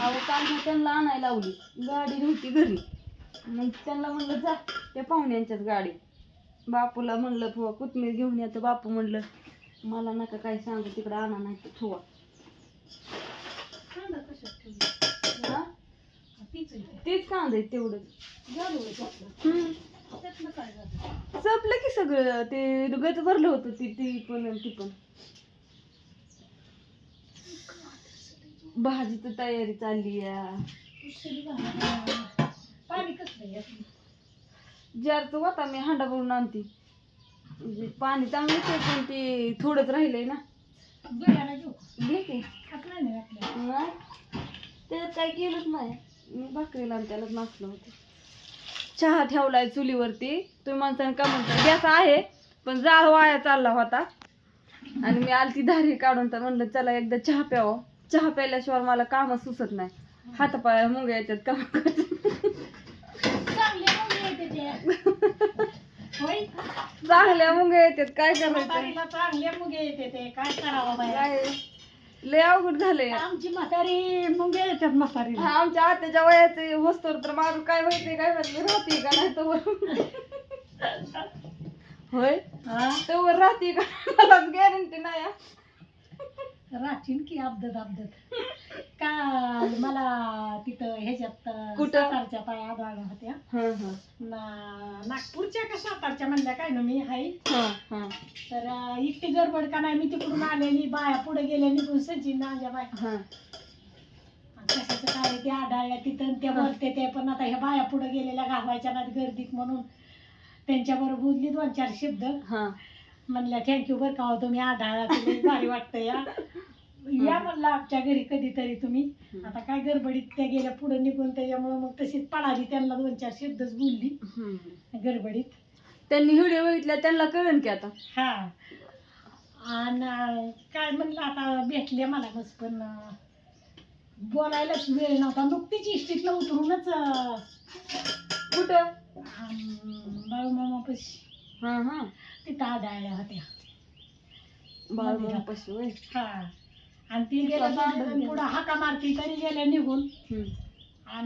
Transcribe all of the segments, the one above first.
अहो काल मी त्यांना आणायला लावली. गाडी नव्हती घरी. मग त्यांना म्हणलं जा त्या पाहुण्यांच्याच गाडी. बापूला म्हणलं फुवा कोथमीर घेऊन येतं बापू म्हणलं मला नका काय सांगू तिकडं आणा नाही तर ठेवा. हा? तेच कांदा आहे तेवढंच. हम्म. संपलं की सगळं. ते गच भरलं होतं ती ती पण आणि ती पण. भाजीची तयारी चालली पाणी कसलं जारचं होता मी हांडा भरून आणते. म्हणजे पाणी चांगलंच आहे पण ते थोडंच राहिलंय ना. गळ्याला घेऊ घे की. खात नाही ना आपल्या नाही. त्याच्यात काय केलंच नाही. मी भाकरीला त्यालाच नाचलं होतं. चहा ठेवलाय चुलीवरती. तुम्ही माणसाने का म्हणता गॅस आहे पण जाळ वाया चालला होता. आणि मी आलती धारी काढून तर म्हणलं चला एकदा चहा प्यावं. चहा प्यायल्याशिवाय मला काम सुचत नाही. हातापाया मुंग्या येतात काम मुली ते चांगल्या मुंग्या येतात काय करायचं? म्हातारीला चांगले मुगे येते ते काय करावं काय? लय अवघड झालंय. आमची म्हातारी मुंगे येतात म्हातारी हा, आमच्या आत्याच्या वयाचे वस्तूवर तर माझं काय माहिती काय माहिती राहते का नाही तर होय? तर राहते का मलाच गॅरंटी नाही हा. राहतील की अपदत अपदत काल मला तिथं ह्याच्यात कुठं? सातारच्या पाय आदळल्या होत्या हं, हं. ना नागपूरच्या का सातारच्या म्हणल्या काय ना मी हाय हं, हं, तर अं, इतकी गडबड का नाही मी तिकडून आलेली बाया पुढे गेल्या निघून सचिन माझ्या बाय हं. कशाचं काय ते आढळल्या तिथं आणि त्या वरते ते पण आता ह्या बाया पुढे गेलेल्या घालवायच्या नाहीत गर्दीत म्हणून त्यांच्याबरोबर बोलली दोन चार शब्द हं. म्हणल्या थँक्यू बरं का हो तुम्ही तुम्ही भारी वाटतं या या म्हणलं आमच्या घरी कधीतरी तुम्ही. आता काय गडबडीत त्या गेल्या पुढे निघून त्याच्यामुळे मग तशीच पळाली त्यांना दोन चार शब्दच बोलली. गडबडीत. त्यांनी व्हिडिओ बघितल्या त्यांना कळेल की आता. हा. आणि काय म्हणलं आता भेटले मला बस पण अं, बोलायलाच वेळ नव्हता. नुकतीच इष्टीतलं उतरूनच अं, कुठं? अं, बाळूमामापाशी हा हा. तिथं आढळल्या होत्या. होय? हा. आणि ती गेल्या पुढं हाका मारती तरी गेल्या निघून. हं.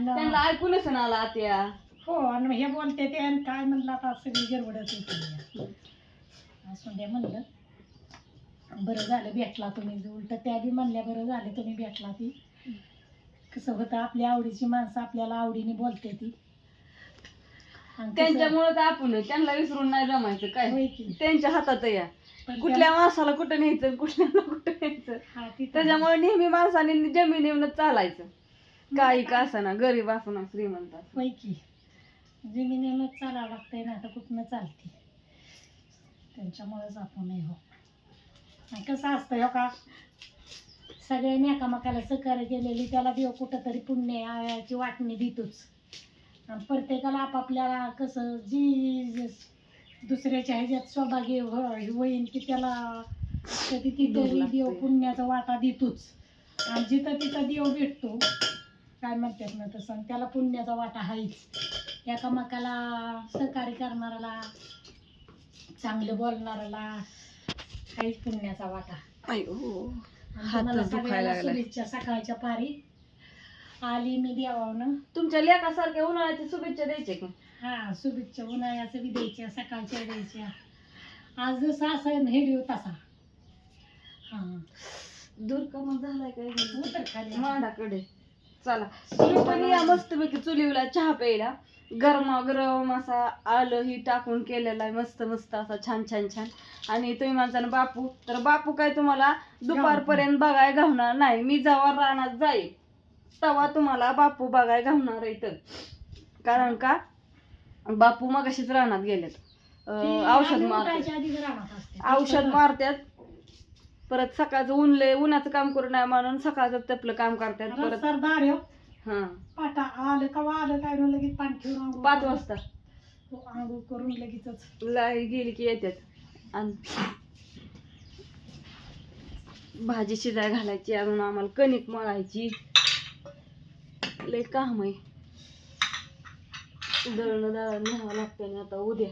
त्यांना आणि ऐकूनच ना आला आत्या. हो आणि हे बोलते ते आणि काय म्हणलं आता सगळी गडबडच होती असं द्या म्हणलं. बरं झालं भेटला तुम्ही उलट त्या बी म्हणल्या बरं झालं तुम्ही भेटला ती. कसं होतं आपल्या आवडीची माणसं आपल्याला आवडीने बोलते ती. आणि त्यांच्यामुळे तर आपण. त्यांना विसरून नाही जमायचं काय? की. त्यांच्या हातात या पण कुठल्या माणसाला कुठं न्यायचं कुठल्याला कुठं न्यायचं? त्या- हा, ती तर- त्याच्यामुळे नेहमी माणसाने जमिनीवर चालायचं. काही का असना गरीब असना श्रीमंत असना. होय की. जमिनीनंच चालावं लागतंय ना आता कुठनं चालते? त्यांच्यामुळेच आपण नाही हो. आणि कसं असतं हो का? सगळ्यांनी एकामेकाला सहकार्य केलेली त्याला देव कुठंतरी पुण्याची वाटणी देतोच. प्रत्येकाला आपापल्याला कसं जी दुसऱ्याच्या ह्याच्यात सहभागी हो- होईन की त्याला कधी तिथं. देव पुण्याचा वाटा देतोच. आणि जिथं तिथं देव भेटतो काय म्हणतात ना तसं त्याला पुण्याचा वाटा आहेच एकामेकाला सहकार्य करणाऱ्याला चांगलं बोलणाऱ्याला काहीच पुण्याचा वाटा. लागलाय. शुभेच्छा सकाळच्या पारी. आली मी देवावनं तुमच्या लेखासारख्या उन्हाळ्याच्या शुभेच्छा द्यायच्या का? हा शुभेच्छा. उन्हाळ्याचं बी द्यायच्या सकाळच्या द्यायच्या. आज जसा असं हेडिओ तसा. हा. दूर झालाय काय उतर खाली. मांडाकडे. चला. तुम्ही पण या मस्तपैकी चुलीवला चहा प्यायला. गरमा गरम असा आलं ही टाकून केलेला आहे मस्त मस्त असा छान छान छान. आणि तुम्ही म्हणता बापू तर बापू काय तुम्हाला दुपारपर्यंत बघाय घावणार नाही. मी जेव्हा रानात जाईल तेव्हा तुम्हाला बापू बघाय घावणार आहे तर कारण का? बापू मग अशीच रानात गेलेत. औषध मारतात. औषध मारतात परत सकाळचं ऊनले उन्हाचं काम करू नये म्हणून सकाळचं तपलं काम करतात परत हो. पाटा आलं का आलं काय लगेच पाणी ठेवून आंघोळ पाच वाजता. हो, आंघोळ करून लगेचच. लाई गेली की येतात आणि भाजी शिजाय घालायची अजून आम्हाला कणिक मळायची. लय काम आहे. दळणं दळण न्यावं लागतं ना आता उद्या.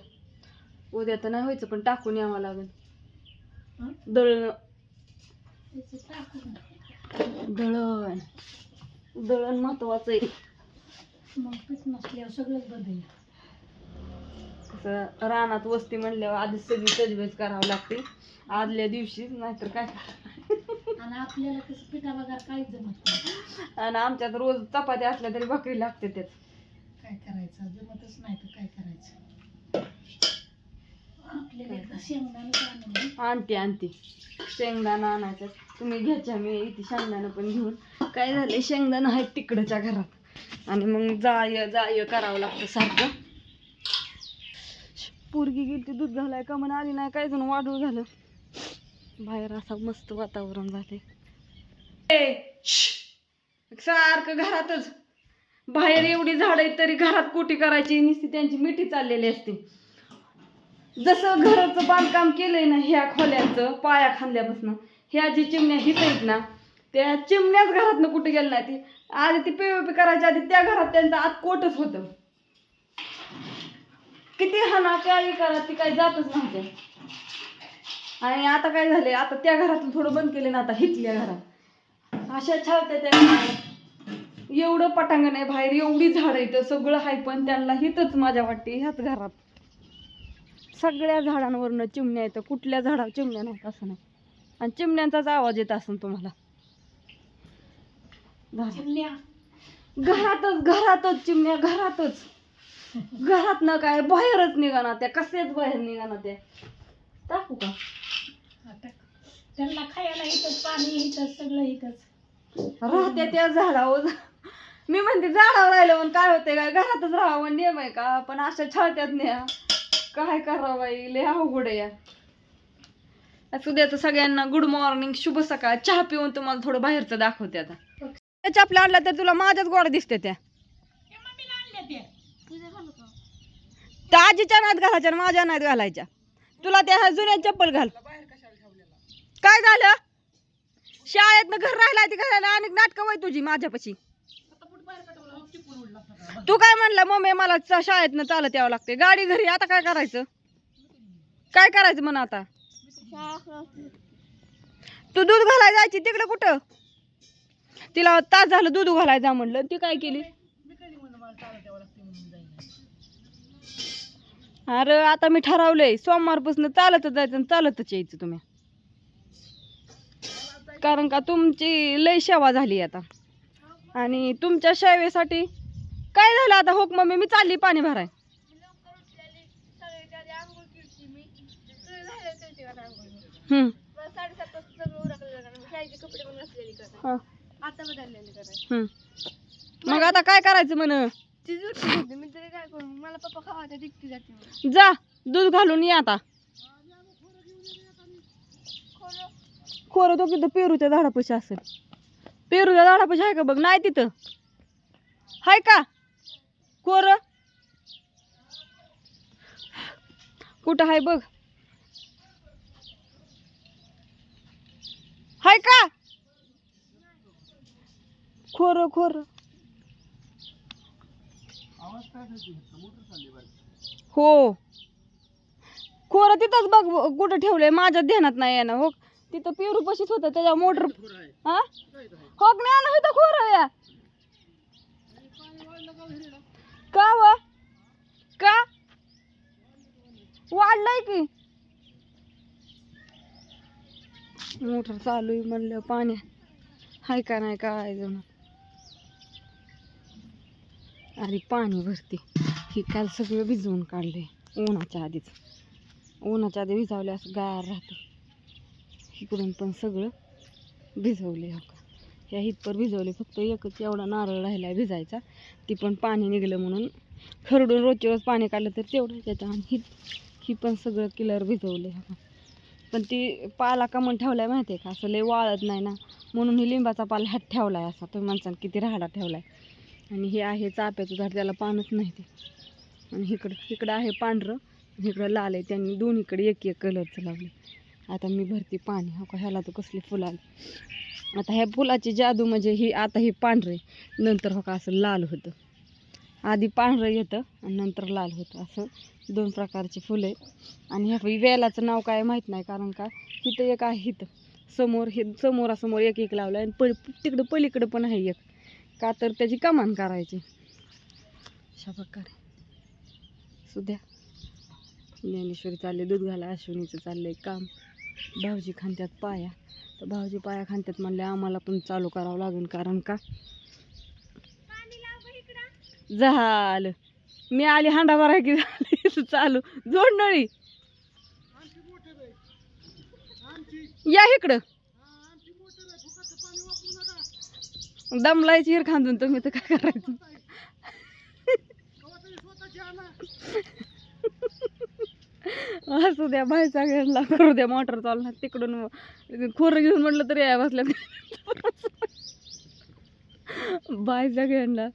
उद्या तर नाही व्हायचं पण टाकून यावं लागेल? दळणं. दळण. दळण महत्वाचं आहे. मग सगळंच बदल रानात वस्ती म्हणल्यावर आधीच सगळी तजवेज करावं लागते. आदल्या दिवशी नाहीतर काय? आणि आपल्याला कसं पिठा वगैरे काहीच जमत नाही. आणि आमच्यात रोज चपात्या असल्या तरी भाकरी लागते त्याच काय करायचं? जमतच नाही तर काय करायचं? आपल्याला एकदा शेंगदाणा आणते आणते. शेंगदाणा आणायचं. तुम्ही घ्यायच्या मी इथे शेंगदाणा पण घेऊन. काय झाले शेंगदाणा आहेत तिकडच्या घरात. आणि मग जाय जाय करावं लागतं सारखं. पोरगी गेली दूध घालाय का म्हणून आली नाही काय जण वाढू झालं. बाहेर असं मस्त वातावरण झाले सारखं घरातच. बाहेर एवढी झाड आहेत तरी घरात कोटी करायची निस्ती त्यांची मिठी चाललेली असते. जसं घराचं बांधकाम केलंय ना ह्या खोल्यांचं पाया खांद्यापासून ह्या जी चिमण्या हित आहेत ना त्या चिमण्याच घरातनं कुठे गेल्या नाही ती आधी ती पीओपी करायची आधी त्या घरात त्यांचं आत कोटच होतं. किती हाना काही करा ती काही जातच नव्हत्या. आणि आता काय झाले आता त्या घरातून थोडं बंद केले ना आता हितल्या घरात. अशा छावत्या त्या. एवढं पटांगण आहे बाहेर एवढी झाडं इथं सगळं आहे पण त्यांना हितच माझ्या वाटते ह्याच घरात. सगळ्या झाडांवरनं चिमण्या येतं कुठल्या झाडावर चिमण्या नाहीत असं नाही. आणि चिमण्यांचाच आवाज येत असेल तुम्हाला. घरातच घरातच चिमण्या घरातच. घरात न काय बाहेरच निघाना त्या कसेच बाहेर निघाना त्या. टाकू का? त्यांना खायला इथंच पाणी इथंच सगळं इथंच. राहत्या त्या झाडावर. मी म्हणते झाडावर राहिलं पण काय होते काय घरातच राहावं नियम आहे का? पण अशा छळत्यात न्या. काय करावं बाई? लय अवघड आहे या. तर सगळ्यांना गुड मॉर्निंग शुभ सकाळ. चहा पिऊन तुम्हाला थोडं बाहेरचं दाखवते आता. त्याच्या आपल्या आणला तर तुला माझ्याच गोड दिसते त्या. त्या. आजीच्या नाहीत घालायच्या आणि माझ्या नाहीत घालायच्या. तुला त्या जुन्या चप्पल घाल. काय झालं? शाळेत घर राहिला ती घराला अनेक नाटक वय तुझी माझ्यापाशी. तू काय म्हणला मम्मी मला च- शाळेतनं चालत यावं लागते. गाडी घरी आता काय करायचं? काय करायचं म्हण आता? तू दूध घालाय जायची तिकडे कुठं? तिला तास झालं दूध घालाय जा म्हणलं. ती काय केली? अरे आता मी ठरवलंय. सोमवारपासून चालतच जायचं आणि चालतच यायचं तुम्ही. कारण का तुमची लय सेवा झाली आता. आणि तुमच्या सेवेसाठी काय झालं आता? होक मम्मी मी चालली पाणी भराय. हा. मग आता काय करायचं म्हण? जा दूध घालून ये आता. खोरं दोघी तिथं पेरूच्या झाडापाशी असेल. पेरूच्या झाडापाशी आहे का बघ? नाही तिथं. हाय का? खोर कुठं आहे बघ? हाय का? खोर खोर हो. खोरं तिथंच बघ कुठं ठेवलंय? माझ्या ध्यानात नाही येणार हो. तिथं पेरू पशीच होतं त्याच्या मोटर हा? हो ज्ञान होतं खोरं या का व? का? वाढलंय की. मोटर चालू आहे म्हणलं पाणी हाय का नाही काय जण. अरे पाणी भरते. ही काल सगळं भिजवून काढले उन्हाच्या आधीच. उन्हाच्या आधी भिजवले असं गार राहतं. इकडून पण सगळं भिजवले हो का? ह्या हितपर भिजवले फक्त एकच एवढा नारळ राहिला भिजायचा. ती पण पाणी निघलं म्हणून. खरडून रोजच्या रोज पाणी काढलं तर तेवढं त्याच्या आणि ही ही पण सगळं किलर भिजवले हो का? पण ती पाला का म्हणून ठेवलाय माहिती आहे का? असं लय वाळत नाही ना? म्हणून ही लिंबाचा पाला ह्यात ठेवलाय असा. तुम्ही माणसानं किती राहाडा ठेवलाय. आणि हे आहे चाप्याचं झाड त्याला पानच नाही ते. आणि इकडं इकडं आहे पांढरं इकडं लाल आहे. त्यांनी दोन्हीकडे एक एक कलरचं लावलं आता मी भरते पाणी हो का ह्याला तर कसली फुलं आली. आता ह्या फुलाची जादू म्हणजे ही आता ही पांढरे नंतर हो का असं लाल होतं. आधी पांढरं येतं आणि नंतर लाल होतं. असं दोन प्रकारची फुलं आहेत. आणि ह्या वेलाचं नाव काय माहीत नाही कारण का इथं एक आहे इथं. समोर हे समोरासमोर एक एक लावलं आणि पल तिकडं पलीकडं पण आहे एक. का तर त्याची कमान करायची. अशा प्रकारे. सुद्या. ज्ञानेश्वरी चालले दूध घाला अश्विनीचं चाललंय काम. भाऊजी खांत्यात पाया. तर भाऊजी पाया खांत्यात म्हणले आम्हाला पण चालू करावं लागेल कारण का? झालं. मी आली हांडा भराय की झालं चालू. जोड नळी. या इकडं. दमलायची हिर खांदून तुम्ही तर काय करायचं? असू द्या बाहेर सगळ्यांना करू द्या मोटर चालणार तिकडून खोरं घेऊन म्हटलं तरी या बसल्या. बाय सगळ्यांना.